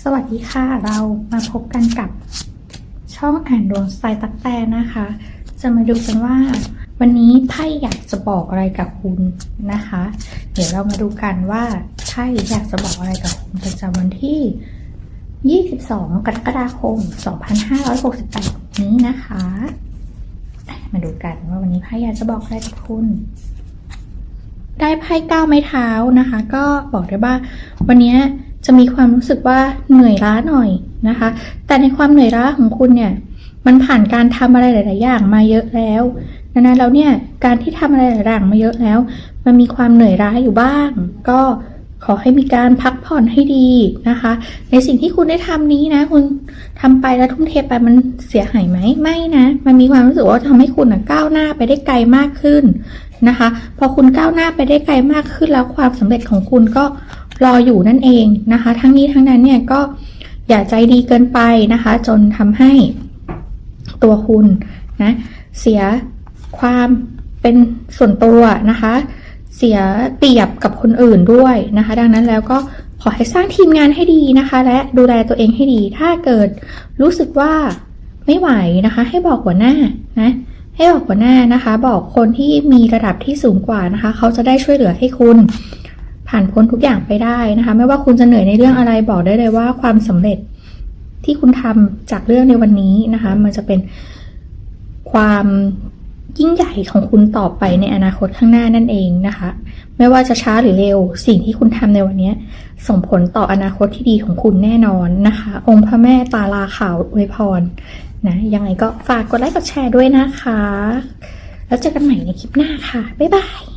สวัสดีค่ะ เรามาพบกันกับช่องอ่านดวงสไตล์ตักแต่นะคะ จะมาดูกันว่า วันนี้ไพ่อยากจะบอกอะไรกับคุณนะคะ เดี๋ยวเรามาดูกันว่าไพ่อยากจะบอกอะไรกับคุณประจำวันที่ 22 กรกฎาคม 2568 นี้นะคะ มาดูกันว่าวันนี้ไพ่อยากจะบอกอะไรกับคุณได้ไพ่ก้าวไม้เท้านะคะ ก็บอกได้ว่าวันนี้ จะมีความรู้สึกว่าเหนื่อยล้าหน่อยนะคะ แต่ในความเหนื่อยล้าของคุณเนี่ย มันผ่านการทำอะไรหลาย ๆ อย่างมาเยอะแล้วดังนั้นแล้วเนี่ยการที่ทำอะไรหลายๆอย่างมาเยอะแล้ว มันมีความเหนื่อยล้าอยู่บ้าง ก็ขอให้มีการพักผ่อนให้ดีนะคะ ในสิ่งที่คุณได้ทำนี้นะ คุณทำไปแล้วทุ่มเทไปมันเสียหายไหมไม่นะ มันมีความรู้สึกว่าทำให้คุณนะก้าวหน้าไปได้ไกลมากขึ้นนะคะ พอคุณก้าวหน้าไปได้ไกลมากขึ้นแล้วความสำเร็จของคุณก็ รออยู่นั่นเองนะคะ ทั้งนี้ทั้งนั้นเนี่ยก็อย่าใจดีเกินไปนะคะ จนทำให้ตัวคุณนะเสียความเป็นส่วนตัวนะคะ เสียเปรียบกับคนอื่นด้วยนะคะ ดังนั้นแล้วก็ขอให้สร้างทีมงานให้ดีนะคะ และดูแลตัวเองให้ดี ถ้าเกิดรู้สึกว่าไม่ไหวนะคะ ให้บอกหัวหน้านะให้บอกหัวหน้านะคะ บอกคนที่มีระดับที่สูงกว่านะคะ เขาจะได้ช่วยเหลือให้คุณ ผ่านพ้นทุกอย่างไปได้นะคะ ไม่ว่าคุณจะเหนื่อยในเรื่องอะไรบอกได้เลยว่าความสำเร็จที่คุณทำจากเรื่องในวันนี้นะคะ มันจะเป็นความยิ่งใหญ่ของคุณต่อไปในอนาคตข้างหน้านั่นเองนะคะ ไม่ว่าจะช้าหรือเร็ว สิ่งที่คุณทำในวันนี้ส่งผลต่ออนาคตที่ดีของคุณแน่นอนนะคะ องค์พระแม่ตาลาขาวอวยพรนะยังไงก็ฝากกดไลค์กดแชร์ด้วยนะคะ แล้วเจอกันใหม่ในคลิปหน้าค่ะ บ๊ายบาย